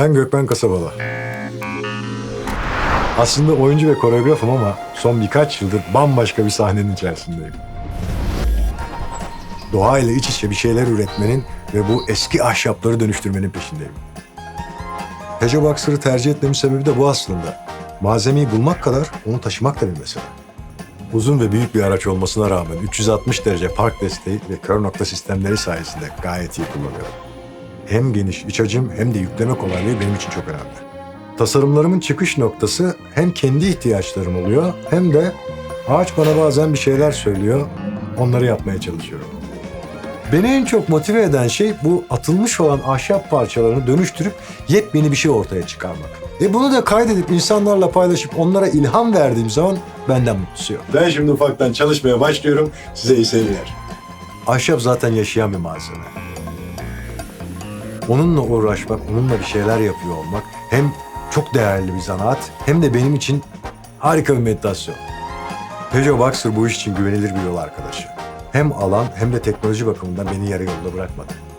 Ben Gökmen Kasabalı. Aslında oyuncu ve koreografım ama son birkaç yıldır bambaşka bir sahnenin içerisindeyim. Doğayla iç içe bir şeyler üretmenin ve bu eski ahşapları dönüştürmenin peşindeyim. Peugeot Boxer'ı tercih etmemin sebebi de bu aslında. Malzemeyi bulmak kadar onu taşımak da bir mesele. Uzun ve büyük bir araç olmasına rağmen 360 derece park desteği ve kör nokta sistemleri sayesinde gayet iyi kullanıyorum. Hem geniş iç hacim hem de yükleme kolaylığı benim için çok önemli. Tasarımlarımın çıkış noktası hem kendi ihtiyaçlarım oluyor hem de ağaç bana bazen bir şeyler söylüyor, onları yapmaya çalışıyorum. Beni en çok motive eden şey bu atılmış olan ahşap parçalarını dönüştürüp yepyeni bir şey ortaya çıkarmak. E bunu da kaydedip insanlarla paylaşıp onlara ilham verdiğim zaman benden mutlusu yok. Ben şimdi ufaktan çalışmaya başlıyorum. Size iyi seyirler. Ahşap zaten yaşayan bir malzeme. Onunla uğraşmak, onunla bir şeyler yapıyor olmak hem çok değerli bir zanaat hem de benim için harika bir meditasyon. Peugeot Boxer bu iş için güvenilir bir yol arkadaşı. Hem alan hem de teknoloji bakımından beni yarı yolda bırakmadı.